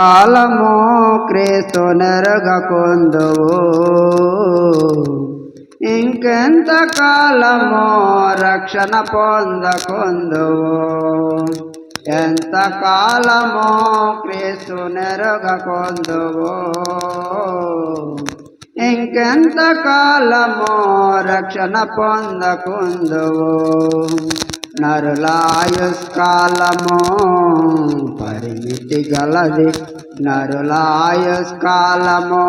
కాలము క్రీస్తు నెరగకుందువు. ఇంకెంత కాలము రక్షణ పొందకొందువు. ఎంత కాలము క్రీస్తు నెరగకొందువు. ఇంకెంత కాలము రక్షణ పొందకొందువు. నరులాయుష్కాలము పరిమితి గలది నరులాయుష్కాలము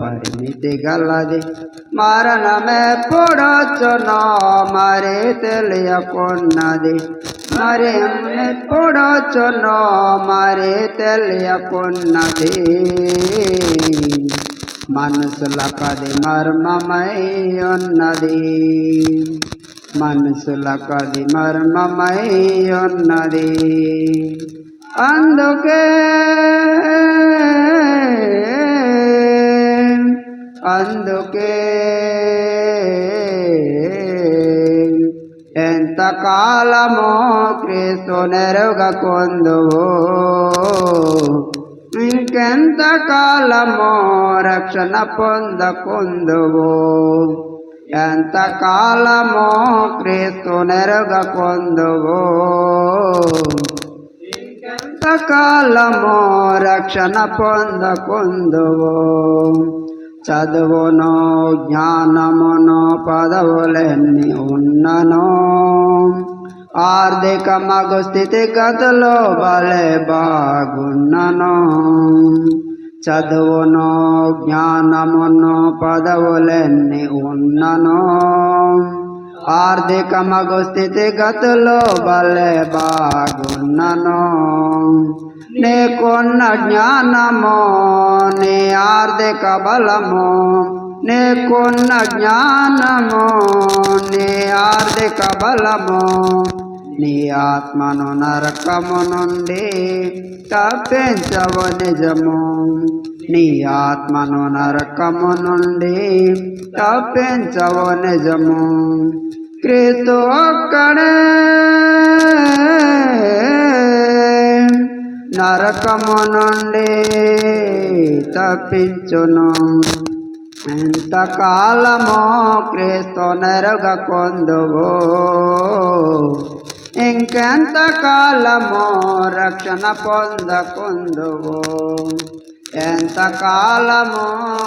పరిమితి గలది మరణమెప్పుడొచ్చునో మరి తెలియకున్నది మరి ఎప్పుడొచ్చునో మరి తెలియకున్నది మనసులకది మర్మమై ఉన్నది మనసులకది మర్మమై ఉన్నది. అందుకే అందుకే ఎంతకాలమో క్రీస్తు నెరుగకుందువు ఇంకెంత కాలమో రక్షణ పొందకొందువు. ఎంతకాలమో క్రీస్తు నెరుగకుందువు ఎంత కాలమో రక్షణ పొందకొందువు? చదువును జ్ఞానమును పదవులెన్ని ఉన్నను? ఆర్థిక మగు స్థితిగతులు భలే బాగున్నను? చదువును జ్ఞానమును పదవులన్నీ ఉన్నను. ఆర్థిక మగు స్థితిగతులు భలే బాగున్నను. నీకున్న జ్ఞానము నీ ఆర్థిక బలము నీకున్న జ్ఞానము నీ ఆర్థిక బలము. నీ ఆత్మను నరకము నుండి తప్పించవు నిజము. నీ ఆత్మను నరకము నుండి తప్పించవు నిజము. క్రీస్తు ఒక్కడే నరకము నుండి తప్పించును. ఎంత క్రీస్తు క్రీస్తు నెరగకొందువు ఇంకెంత కాలమో రక్షణ పొందకుందువు ఎంత కాలమో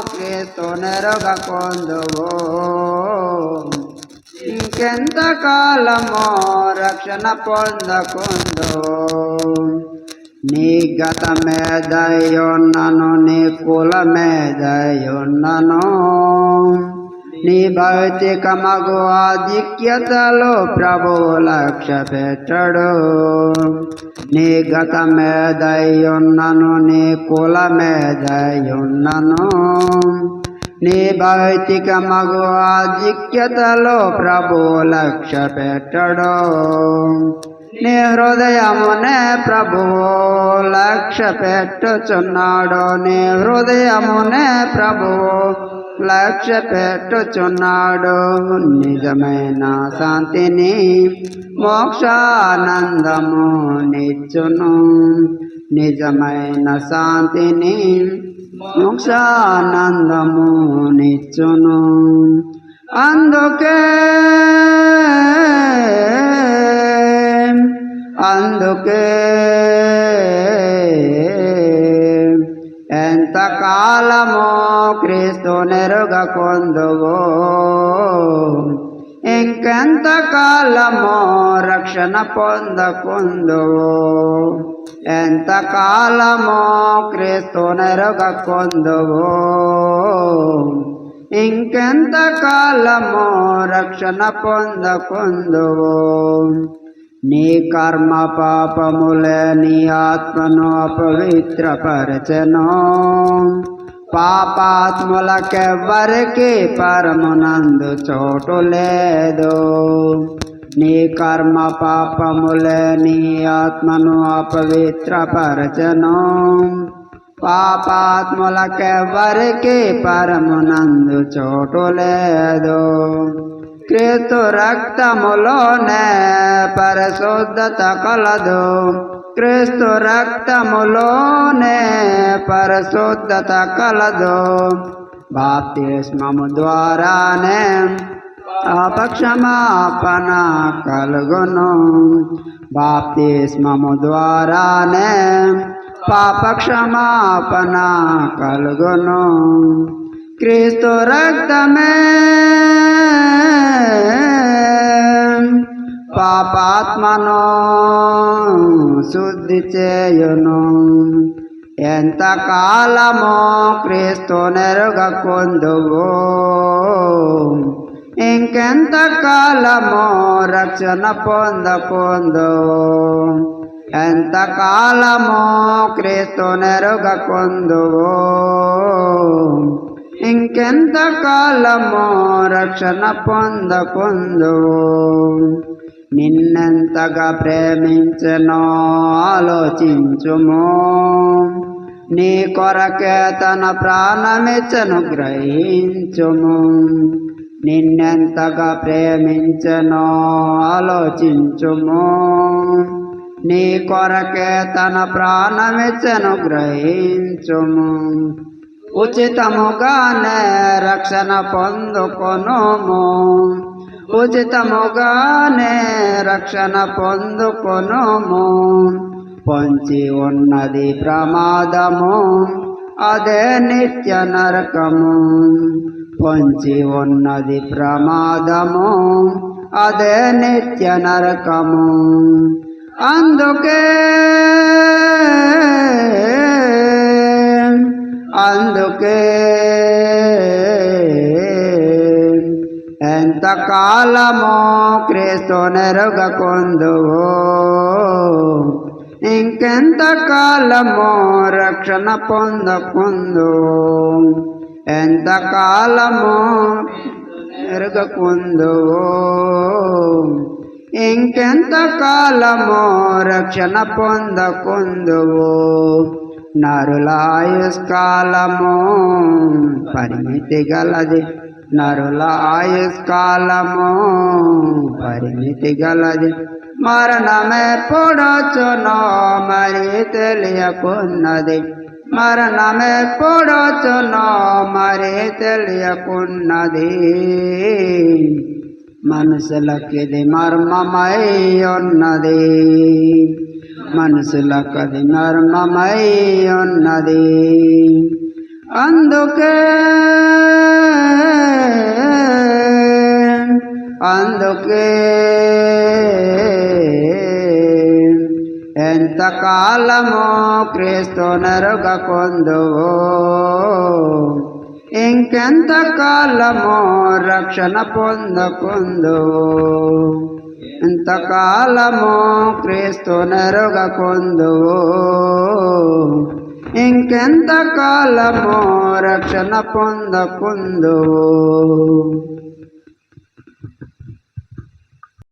క్రీస్తు నెరగకుందువు ఇంకెంత కాలమో రక్షణ పొందకుందువు నీ గత మేదయున్నను నీ కుల మేదయున్నను నీ భౌతిక మగు ఆధిక్యతలో ప్రభు లక్ష్య పెట్టడు నీ గత మేదయున్నను నీ కుల మేదయున్నను నీ భౌతిక మగు ఆధిక్యతలో ప్రభు లక్ష్య పెట్టడు నీ హృదయమునే ప్రభువు లక్ష్య పెట్టుచున్నాడు నీ హృదయమునే ప్రభువు లక్ష్య పెట్టుచున్నాడు నిజమైన శాంతిని మోక్షానందము నిచ్చును. నిజమైన శాంతిని మోక్షానందము నిచ్చును. అందుకే అందుకే ఎంతకాలమో కాలమో క్రీస్తు నెరుగకొందువు ఇంకెంత కాలమో రక్షణ పొందకుందువు. ఎంత కాలమో క్రీస్తు నెరుగకొందువు ఇంకెంత కాలమో రక్షణ పొందకుందువు. నీ కర్మ పాపములే నీ ఆత్మను అపవిత్రపరచను. పాపాత్ములకెవ్వరికి పరమునందు చోటు లేదు. నీ కర్మ పాపములే నీ ఆత్మను అపవిత్రపరచను. పాపాత్ములకెవ్వరికి పరమునందు చోటు లేదు. క్రీస్తు రక్తములోనే పరిశుద్ధత కలదు. క్రీస్తు రక్తములోనే పరిశుద్ధత కలదు. బాప్తిస్మము ద్వారానే అపక్షమాపణ కలుగును. బాప్తిస్మము ద్వారానే పాపక్షమాపణ కలుగును. క్రీస్తు రక్తమే పాపాత్మను శుద్ధి చేయును. ఎంతకాలమో క్రీస్తు నెరుగకుందువు. ఇంకెంత కాలము రక్షణ పొందకుందు. ఎంత కాలము క్రీస్తు నెరుగకుందువు. ఇంకెంత కాలము రక్షణ పొందకుందువు. నిన్నెంతగా ప్రేమించను ఆలోచించుము. నీ కొరకే తన ప్రాణమిచ్చను గ్రహించుము. నిన్నెంతగా ప్రేమించనో ఆలోచించుము. నీ కొరకే తన ప్రాణమిచ్చను గ్రహించుము. ఉచితముగానే రక్షణ పొందుకొనుము. ఉచితముగానే రక్షణ పొందుకొనుము. పొంచి ఉన్నది ప్రమాదము అదే నిత్య నరకము. పొంచి ఉన్నది ప్రమాదము అదే నిత్య నరకము. అందుకే అందుకే కాలము కాలమో క్రీస్తు నెరుగకుందువు. ఇంకెంత కాలము రక్షణ పొందకుందు ఎంత కాలమో ఎరగకుందువు ఇంకెంత కాలము రక్షణ పొందకుందువు. నరులాయుష్కాలము పరిమితి గలది. నరుల ఆయుష్కాలము పరిమితి గలది మరణమే పొడచునో మరి తెలియకున్నది మరణమే పొడచునో మరి తెలియకున్నది మనసులకిది మర్మమై ఉన్నది మనసులకది మర్మమై ఉన్నది అందుకే అందుకే ఎంతకాలమో క్రీస్తు నెరుగకుందువు ఇంకెంత కాలమో రక్షణ పొందకుందువు. ఎంత క్రీస్తు నెరుగకుందువు ఇంకెంత కాలమో రక్షణ పొందకుందువు.